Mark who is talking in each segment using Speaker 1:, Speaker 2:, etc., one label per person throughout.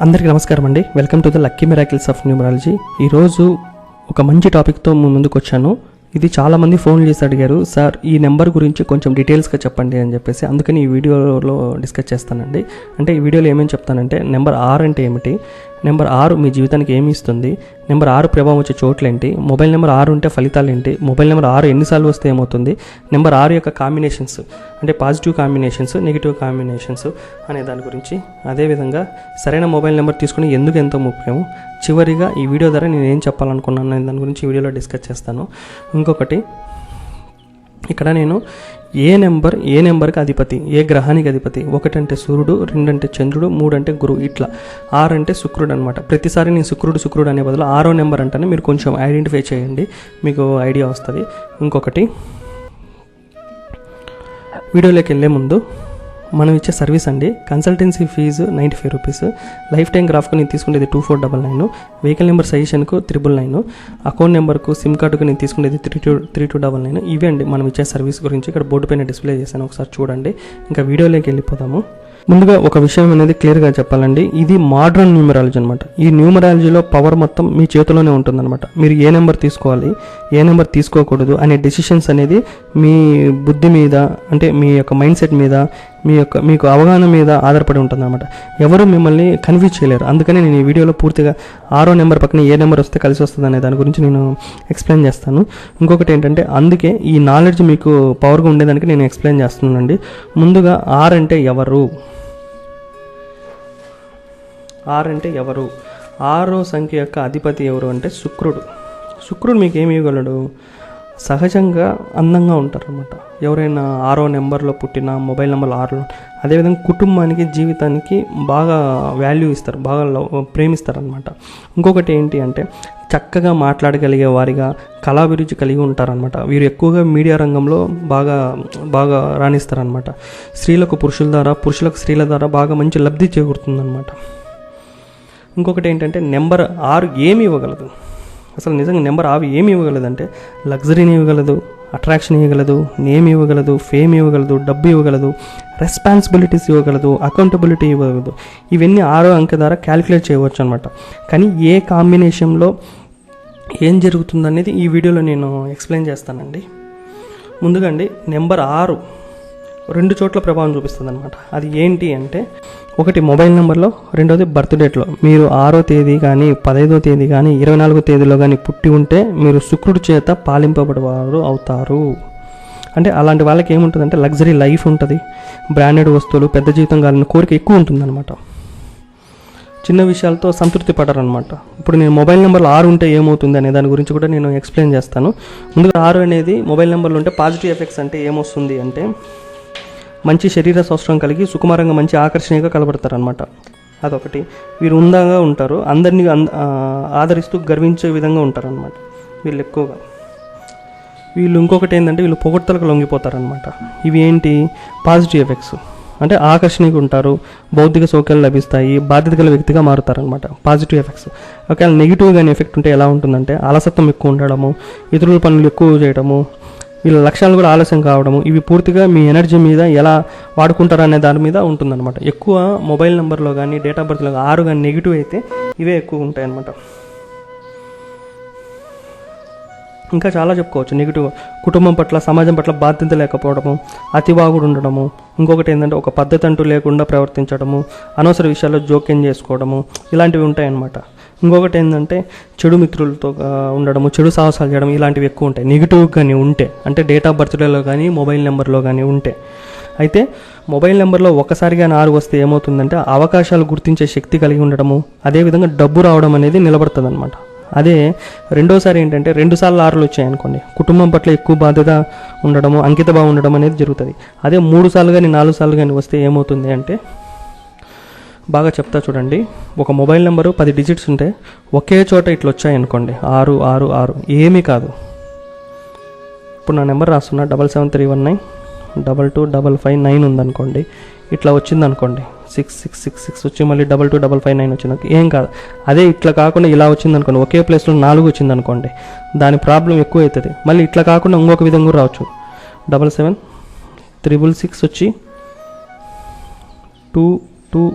Speaker 1: అందరికీ నమస్కారం అండి. Welcome to the lucky miracles of numerology ఈరోజు ఒక మంచి టాపిక్తో ముందుకు వచ్చాను ఇది చాలామంది ఫోన్ చేసి అడిగారు సార్ ఈ నెంబర్ గురించి కొంచెం డీటెయిల్స్గా చెప్పండి అని చెప్పేసి అందుకని ఈ వీడియోలో డిస్కస్ చేస్తానండి. అంటే ఈ వీడియోలో ఏమేమి చెప్తానంటే నెంబర్ ఆరు అంటే ఏమిటి? నెంబర్ ఆరు మీ జీవితానికి ఏమి ఇస్తుంది? నెంబర్ ఆరు ప్రభావం వచ్చే చోట్లేంటి? మొబైల్ నెంబర్ ఆరు ఉంటే ఫలితాలు ఏంటి మొబైల్ నెంబర్ ఆరు ఎన్నిసార్లు వస్తే ఏమవుతుంది? నెంబర్ ఆరు యొక్క కాంబినేషన్స్ అంటే పాజిటివ్ కాంబినేషన్స్ నెగిటివ్ కాంబినేషన్స్ అనే దాని గురించి అదేవిధంగా సరైన మొబైల్ నెంబర్ తీసుకుని ఎందుకు ఎంతో ముఖ్యం చివరిగా ఈ వీడియో ద్వారా నేను ఏం చెప్పాలనుకున్నాను నేను దాని గురించి వీడియోలో డిస్కస్ చేస్తాను. ఇంకొకటి ఇక్కడ నేను ఏ నెంబర్ ఏ నెంబర్కి అధిపతి ఏ గ్రహానికి అధిపతి? ఒకటంటే సూర్యుడు రెండంటే చంద్రుడు మూడంటే గురువు ఇట్లా. ఆరు అంటే శుక్రుడు అనమాట ప్రతిసారి నేను శుక్రుడు శుక్రుడు అనే బదులు ఆరో నెంబర్ అంటేనే మీరు కొంచెం ఐడెంటిఫై చేయండి మీకు ఐడియా వస్తుంది. ఇంకొకటి వీడియోలోకి వెళ్ళే ముందు మనం ఇచ్చే సర్వీస్ అండి. Consultancy fee ninety five rupees. Life time గ్రాఫ్కు నేను తీసుకునేది two four double nine. Vehicle number సజెషన్కు triple nine. Account నెంబర్కు సిమ్ కార్డుకు నేను తీసుకునేది three two three two double nine. ఇవే అండి మనం ఇచ్చే సర్వీస్ గురించి. ఇక్కడ బోర్డు పైన డిస్ప్లే చేశాను. ఒకసారి చూడండి. ఇంకా వీడియోలోకి వెళ్ళిపోదాము. ముందుగా ఒక విషయం అనేది క్లియర్గా చెప్పాలండి. ఇది మోడ్రన్ న్యూమరాలజీ అనమాట ఈ న్యూమరాలజీలో పవర్ మొత్తం మీ చేతిలోనే ఉంటుందన్నమాట. మీరు ఏ నెంబర్ తీసుకోవాలి ఏ నెంబర్ తీసుకోకూడదు అనే డెసిషన్స్ అనేది మీ బుద్ధి మీద అంటే మీ యొక్క మైండ్ సెట్ మీద మీ యొక్క మీకు అవగాహన మీద ఆధారపడి ఉంటుంది అనమాట ఎవరు మిమ్మల్ని కన్ఫ్యూజ్ చేయలేరు. అందుకనే నేను ఈ వీడియోలో పూర్తిగా ఆరో నెంబర్ పక్కన ఏ నెంబర్ వస్తే కలిసి వస్తుంది అనే దాని గురించి నేను ఎక్స్ప్లెయిన్ చేస్తాను. ఇంకొకటి ఏంటంటే అందుకే ఈ నాలెడ్జ్ మీకు పవర్గా ఉండేదానికి నేను ఎక్స్ప్లెయిన్ చేస్తున్నానండి. ముందుగా ఆర్ అంటే ఎవరు? ఆర్ అంటే ఎవరు? ఆరో సంఖ్య యొక్క అధిపతి ఎవరు అంటే శుక్రుడు. శుక్రుడు మీకు ఏమి ఇవ్వగలడు? సహజంగా అందంగా ఉంటారనమాట ఎవరైనా ఆరో నెంబర్లో పుట్టిన మొబైల్ నెంబర్ ఆరులో అదేవిధంగా కుటుంబానికి జీవితానికి బాగా వాల్యూ ఇస్తారు బాగా లవ్ ప్రేమిస్తారనమాట ఇంకొకటి ఏంటి అంటే చక్కగా మాట్లాడగలిగే వారిగా కళాభిరుచి కలిగి ఉంటారనమాట వీరు ఎక్కువగా మీడియా రంగంలో బాగా బాగా రాణిస్తారనమాట స్త్రీలకు పురుషుల ద్వారా పురుషులకు స్త్రీల ద్వారా బాగా మంచి లబ్ధి చేకూరుతుందనమాట ఇంకొకటి ఏంటంటే నెంబర్ ఆరు ఏమి ఇవ్వగలదు? అసలు నిజంగా నెంబర్ ఆవి ఏమి ఇవ్వగలదంటే లగ్జరీని ఇవ్వగలదు అట్రాక్షన్ ఇవ్వగలదు నేమ్ ఇవ్వగలదు ఫేమ్ ఇవ్వగలదు డబ్బు ఇవ్వగలదు రెస్పాన్సిబిలిటీస్ ఇవ్వగలదు అకౌంటబిలిటీ ఇవ్వగలదు. ఇవన్నీ ఆరో అంకె ద్వారా క్యాలిక్యులేట్ చేయవచ్చు అనమాట కానీ ఏ కాంబినేషన్లో ఏం జరుగుతుందనేది ఈ వీడియోలో నేను ఎక్స్ప్లెయిన్ చేస్తానండి. ముందుగా అండి నెంబర్ ఆరు రెండు చోట్ల ప్రభావం చూపిస్తుంది అనమాట అది ఏంటి అంటే ఒకటి మొబైల్ నెంబర్లో రెండోది బర్త్ డేట్లో. మీరు ఆరో తేదీ కానీ పదహైదో తేదీ కానీ ఇరవై నాలుగో తేదీలో కానీ పుట్టి ఉంటే మీరు శుక్రుడి చేత పాలింపబడేవారు అవుతారు. అంటే అలాంటి వాళ్ళకి ఏముంటుందంటే లగ్జరీ లైఫ్ ఉంటుంది. బ్రాండెడ్ వస్తువులు పెద్ద జీవితం కాలని కోరిక ఎక్కువ ఉంటుందన్నమాట. చిన్న విషయాలతో సంతృప్తి పడరనమాట ఇప్పుడు నేను మొబైల్ నెంబర్లో ఆరు ఉంటే ఏమవుతుంది అనే దాని గురించి కూడా నేను ఎక్స్ప్లెయిన్ చేస్తాను. ముందుగా ఆరు అనేది మొబైల్ నెంబర్లో ఉంటే పాజిటివ్ ఎఫెక్ట్స్ అంటే ఏమొస్తుంది అంటే మంచి శరీర సౌష్టం కలిగి సుకుమారంగా మంచి ఆకర్షణీయంగా కనబడతారనమాట అదొకటి. వీరు ఉందాగా ఉంటారు. అందరినీ అంద- ఆదరిస్తూ గర్వించే విధంగా ఉంటారనమాట వీళ్ళు ఎక్కువగా. వీళ్ళు ఇంకొకటి ఏంటంటే వీళ్ళు పొగడ్తలకు లొంగిపోతారనమాట ఇవి ఏంటి? Positive effects. అంటే ఆకర్షణీయంగా ఉంటారు భౌతిక సౌకర్యాలు లభిస్తాయి బాధ్యత గల వ్యక్తిగా మారుతారనమాట పాజిటివ్ ఎఫెక్ట్స్. ఒకవేళ నెగిటివ్ కానీ ఎఫెక్ట్ ఉంటే ఎలా ఉంటుందంటే అలసత్వం ఎక్కువ ఉండడము ఇతరుల పనులు ఎక్కువ చేయడము వీళ్ళ లక్ష్యాలు కూడా ఆలస్యం కావడము ఇవి పూర్తిగా మీ ఎనర్జీ మీద ఎలా వాడుకుంటారు అనే దాని మీద ఉంటుందన్నమాట. ఎక్కువ మొబైల్ నెంబర్లో కానీ డేట్ ఆఫ్ బర్త్లో ఆరు కానీ నెగిటివ్ అయితే ఇవే ఎక్కువ ఉంటాయన్నమాట. ఇంకా చాలా చెప్పుకోవచ్చు. నెగిటివ్ కుటుంబం పట్ల సమాజం పట్ల బాధ్యత లేకపోవడము అతివాగుడు ఉండడము ఇంకొకటి ఏంటంటే ఒక పద్ధతి అంటూ లేకుండా ప్రవర్తించడము అనవసర విషయాల్లో జోక్యం చేసుకోవడము ఇలాంటివి ఉంటాయన్నమాట. ఇంకొకటి ఏంటంటే చెడు మిత్రులతో ఉండడము చెడు సాహసాలు చేయడం ఇలాంటివి ఎక్కువ ఉంటాయి. నెగిటివ్ కానీ ఉంటే అంటే డేట్ ఆఫ్ బర్త్డేలో కానీ మొబైల్ నెంబర్లో కానీ ఉంటే. అయితే మొబైల్ నెంబర్లో ఒక్కసారిగా నారు వస్తే ఏమవుతుందంటే అవకాశాలు గుర్తించే శక్తి కలిగి ఉండడము అదేవిధంగా డబ్బు రావడం అనేది నిలబడుతుంది అనమాట అదే రెండోసారి ఏంటంటే రెండుసార్లు ఆరులు వచ్చాయనుకోండి కుటుంబం పట్ల ఎక్కువ బాధ్యత ఉండడము అంకిత భావం ఉండడం అనేది జరుగుతుంది. అదే మూడు సార్లు కానీ నాలుగు సార్లు కానీ వస్తే ఏమవుతుంది అంటే బాగా చెప్తా చూడండి. ఒక మొబైల్ నెంబరు పది డిజిట్స్ ఉంటే ఒకే చోట ఇట్లా వచ్చాయనుకోండి ఆరు ఆరు ఆరు. ఏమీ కాదు. ఇప్పుడు నా నెంబర్ రాస్తున్నా. Double seven three one nine double two double five nine ఉందనుకోండి. ఇట్లా వచ్చిందనుకోండి. సిక్స్ సిక్స్ సిక్స్ సిక్స్ వచ్చి మళ్ళీ double two double five nine వచ్చింది ఏం కాదు. అదే ఇట్లా కాకుండా ఇలా వచ్చిందనుకోండి. ఒకే ప్లేస్లో నాలుగు వచ్చిందనుకోండి. దాని ప్రాబ్లం ఎక్కువ అవుతుంది. మళ్ళీ ఇట్లా కాకుండా ఇంకొక విధంగా రావచ్చు. డబల్ సెవెన్ త్రిబుల్ సిక్స్ వచ్చి two two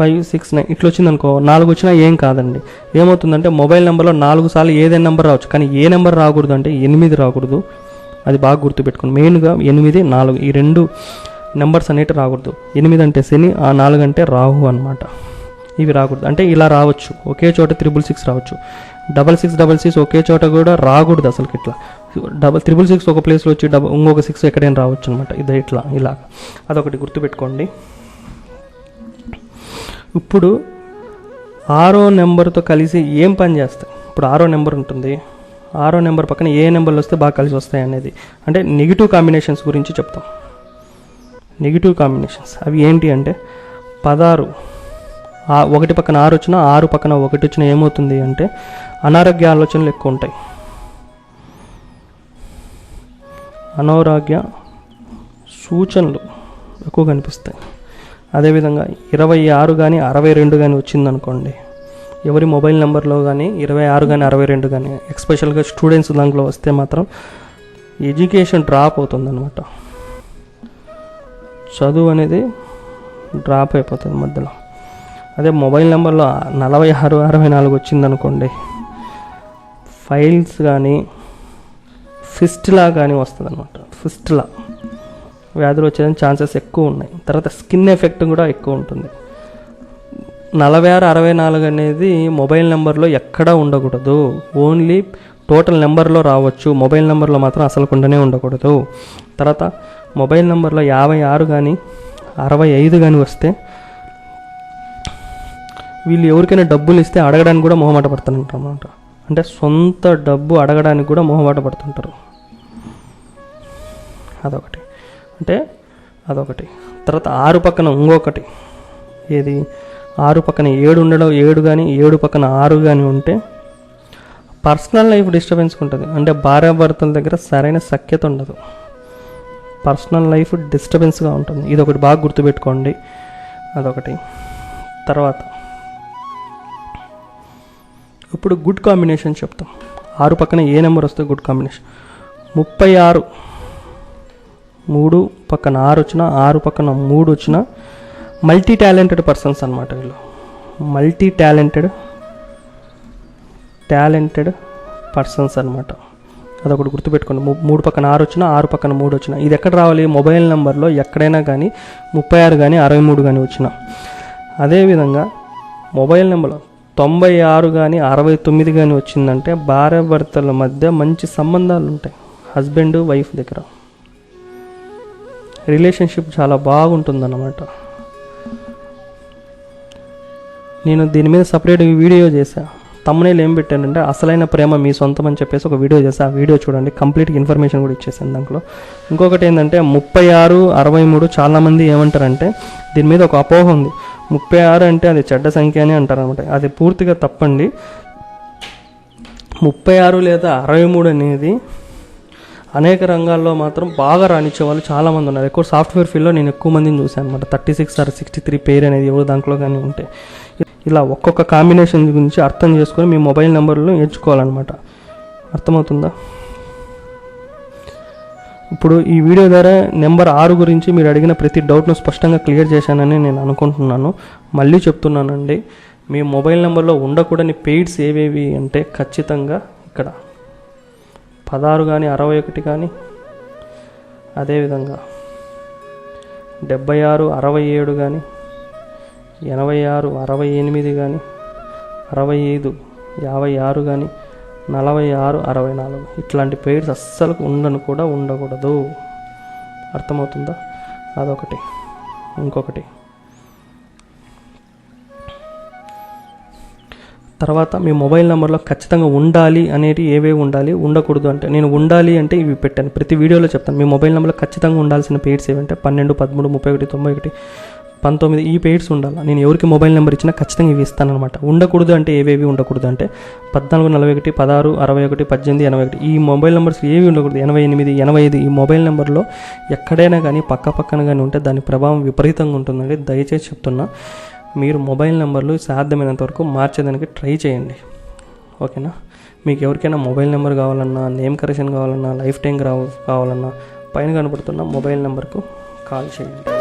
Speaker 1: five six nine ఇట్లా వచ్చింది అనుకో నాలుగు వచ్చినా ఏం కాదండి. ఏమవుతుందంటే మొబైల్ నెంబర్లో నాలుగు సార్లు ఏదైనా నెంబర్ రావచ్చు. కానీ ఏ నెంబర్ రాకూడదు అంటే ఎనిమిది రాకూడదు. అది బాగా గుర్తుపెట్టుకోండి. మెయిన్గా ఎనిమిది నాలుగు ఈ రెండు నెంబర్స్ అనేవి రాకూడదు. ఎనిమిది అంటే శని ఆ నాలుగు అంటే రాహు అనమాట ఇవి రాకూడదు. అంటే ఇలా రావచ్చు. ఒకే చోట త్రిబుల్ సిక్స్ రావచ్చు. డబల్ సిక్స్ డబల్ సిక్స్ ఒకే చోట కూడా రాకూడదు అసలు ఇట్లా. డబల్ త్రిబుల్ సిక్స్ ఒక ప్లేస్లో వచ్చి డబల్ ఇంకొక సిక్స్ ఎక్కడైనా రావచ్చు అనమాట ఇది ఇట్లా ఇలా అదొకటి గుర్తుపెట్టుకోండి. ఇప్పుడు ఆరో నెంబర్తో కలిసి ఏం పని చేస్తాయి? ఇప్పుడు ఆరో నెంబర్ ఉంటుంది. ఆరో నెంబర్ పక్కన ఏ నెంబర్లు వస్తే బాగా కలిసి వస్తాయి అనేది. అంటే నెగిటివ్ కాంబినేషన్స్ గురించి చెప్తాం. నెగిటివ్ కాంబినేషన్స్ అవి ఏంటి అంటే పదహారు ఆ ఒకటి పక్కన ఆరు వచ్చినా ఆరు పక్కన ఒకటి వచ్చినా ఏమవుతుంది అంటే అనారోగ్య ఆలోచనలు ఎక్కువ ఉంటాయి. అనారోగ్య సూచనలు ఎక్కువ కనిపిస్తాయి. అదేవిధంగా ఇరవై ఆరు కానీ అరవై రెండు కానీ వచ్చిందనుకోండి. ఎవరి మొబైల్ నెంబర్లో కానీ ఇరవై ఆరు కానీ అరవై రెండు కానీ ఎక్స్పెషల్గా స్టూడెంట్స్ దాంట్లో వస్తే మాత్రం ఎడ్యుకేషన్ డ్రాప్ అవుతుందన్నమాట. చదువు అనేది డ్రాప్ అయిపోతుంది మధ్యలో. అదే మొబైల్ నెంబర్లో నలభై ఆరు అరవై నాలుగు వచ్చిందనుకోండి. ఫైల్స్ కానీ ఫిస్ట్లా కానీ వస్తుంది అనమాట ఫిస్ట్లా. వ్యాధులు వచ్చేదానికి ఛాన్సెస్ ఎక్కువ ఉన్నాయి. తర్వాత స్కిన్ ఎఫెక్ట్ కూడా ఎక్కువ ఉంటుంది. నలభై ఆరు అరవై నాలుగు అనేది మొబైల్ నెంబర్లో ఎక్కడా ఉండకూడదు. ఓన్లీ టోటల్ నెంబర్లో రావచ్చు. మొబైల్ నెంబర్లో మాత్రం అసలు కుండానే ఉండకూడదు. తర్వాత మొబైల్ నెంబర్లో యాభై ఆరు కానీ అరవై ఐదు కానీ వస్తే వీళ్ళు ఎవరికైనా డబ్బులు ఇస్తే అడగడానికి కూడా మొహమాట పడుతుంటారు అన్నమాట. అంటే సొంత డబ్బు అడగడానికి కూడా మొహమాట పడుతుంటారు. అదొకటి. అంటే అదొకటి. తర్వాత ఆరు పక్కన ఇంకొకటి. ఏది? ఆరు పక్కన ఏడు ఉండడం ఏడు కానీ ఏడు పక్కన ఆరు కానీ ఉంటే పర్సనల్ లైఫ్ డిస్టర్బెన్స్ ఉంటుంది. అంటే భార్యాభర్తల దగ్గర సరైన సఖ్యత ఉండదు. పర్సనల్ లైఫ్ డిస్టర్బెన్స్గా ఉంటుంది. ఇది ఒకటి బాగా గుర్తుపెట్టుకోండి. అదొకటి. తర్వాత ఇప్పుడు గుడ్ కాంబినేషన్ చెప్తాం. ఆరు పక్కన ఏ నెంబర్ వస్తే గుడ్ కాంబినేషన్? ముప్పై ఆరు. మూడు పక్కన ఆరు వచ్చిన ఆరు పక్కన మూడు వచ్చిన మల్టీ టాలెంటెడ్ పర్సన్స్ అనమాట వీళ్ళు. మల్టీ టాలెంటెడ్ టాలెంటెడ్ పర్సన్స్ అనమాట అదొకటి గుర్తుపెట్టుకోండి. మూడు పక్కన ఆరు వచ్చిన ఆరు పక్కన మూడు వచ్చిన. ఇది ఎక్కడ రావాలి? మొబైల్ నెంబర్లో ఎక్కడైనా కానీ ముప్పై ఆరు కానీ అరవై మూడు కానీ వచ్చిన. అదేవిధంగా మొబైల్ నెంబర్లో తొంభై ఆరు కానీ అరవై తొమ్మిది కానీ వచ్చిందంటే భార్య భర్తల మధ్య మంచి సంబంధాలు ఉంటాయి. హస్బెండ్ వైఫ్ దగ్గర. రిలేషన్షిప్ చాలా బాగుంటుందన్నమాట. నేను దీని మీద సపరేట్ వీడియో చేశా. తమ్మునేలు ఏం పెట్టానంటే అసలైన ప్రేమ మీ సొంతం అని చెప్పేసి ఒక వీడియో చేశా. ఆ వీడియో చూడండి కంప్లీట్ ఇన్ఫర్మేషన్ కూడా ఇచ్చేసాను దాంట్లో. ఇంకొకటి ఏంటంటే ముప్పై ఆరు అరవై మూడు చాలామంది ఏమంటారంటే దీని మీద ఒక అపోహ ఉంది. ముప్పై ఆరు అంటే అది చెడ్డ సంఖ్య అని అంటారు అనమాట అది పూర్తిగా తప్పండి. ముప్పై ఆరు లేదా అరవై మూడు అనేది అనేక రంగాల్లో మాత్రం బాగా రాణించే వాళ్ళు చాలామంది ఉన్నారు. ఎక్కువ సాఫ్ట్వేర్ ఫీల్డ్లో నేను ఎక్కువ మందిని చూశాను అనమాట thirty six or sixty three pair అనేది ఎవరు దాంట్లో కానీ ఉంటే. ఇలా ఒక్కొక్క కాంబినేషన్ గురించి అర్థం చేసుకొని మీ మొబైల్ నెంబర్లు నేర్చుకోవాలన్నమాట అర్థమవుతుందా? ఇప్పుడు ఈ వీడియో ద్వారా నెంబర్ ఆరు గురించి మీరు అడిగిన ప్రతి డౌట్ను స్పష్టంగా క్లియర్ చేశానని నేను అనుకుంటున్నాను. మళ్ళీ చెప్తున్నానండి. మీ మొబైల్ నెంబర్లో ఉండకూడని పెయిడ్స్ ఏవేవి అంటే ఖచ్చితంగా ఇక్కడ పదహారు కానీ అరవై ఒకటి కానీ అదేవిధంగా డెబ్బై ఆరు అరవై ఏడు కానీ ఎనభై ఆరు అరవై ఎనిమిది కానీ అరవై ఐదు యాభై ఆరు కానీ నలభై ఆరు అరవై నాలుగు. ఇట్లాంటి పేర్స్ అస్సలు ఉండను కూడా ఉండకూడదు. అర్థమవుతుందా? అదొకటి. ఇంకొకటి. తర్వాత మీ మొబైల్ నెంబర్లో ఖచ్చితంగా ఉండాలి అనేవి ఏవేవి ఉండాలి ఉండకూడదు అంటే నేను ఉండాలి అంటే ఇవి పెట్టాను. ప్రతి వీడియోలో చెప్తాను. మీ మొబైల్ నెంబర్లో ఖచ్చితంగా ఉండాల్సిన పేర్స్ ఏవంటే పన్నెండు పదమూడు ముప్పై ఒకటి తొంభై ఒకటి పంతొమ్మిది ఈ పేర్స్ ఉండాలి. నేను ఎవరికి మొబైల్ నెంబర్ ఇచ్చినా ఖచ్చితంగా ఇవి ఇస్తానమాట ఉండకూడదు అంటే ఏవేవి ఉండకూడదు అంటే పద్నాలుగు నలభై ఒకటి పదహారు అరవై ఒకటి పద్దెనిమిది ఎనభై ఒకటి. ఈ మొబైల్ నెంబర్స్ ఏవి ఉండకూడదు? ఎనభై ఎనిమిది ఎనభై ఐదు ఈ మొబైల్ నెంబర్లో ఎక్కడైనా కానీ పక్క పక్కన కానీ ఉంటే దాని ప్రభావం విపరీతంగా ఉంటుందండి. దయచేసి చెప్తున్నా మీరు మొబైల్ నెంబర్లు సాధ్యమైనంత వరకు మార్చేదానికి ట్రై చేయండి. ఓకేనా? మీకు ఎవరికైనా మొబైల్ నెంబర్ కావాలన్నా నేమ్ కరెక్షన్ కావాలన్నా లైఫ్ టైం కావాలన్నా పైన కనబడుతున్న మొబైల్ నెంబర్కు కాల్ చేయండి.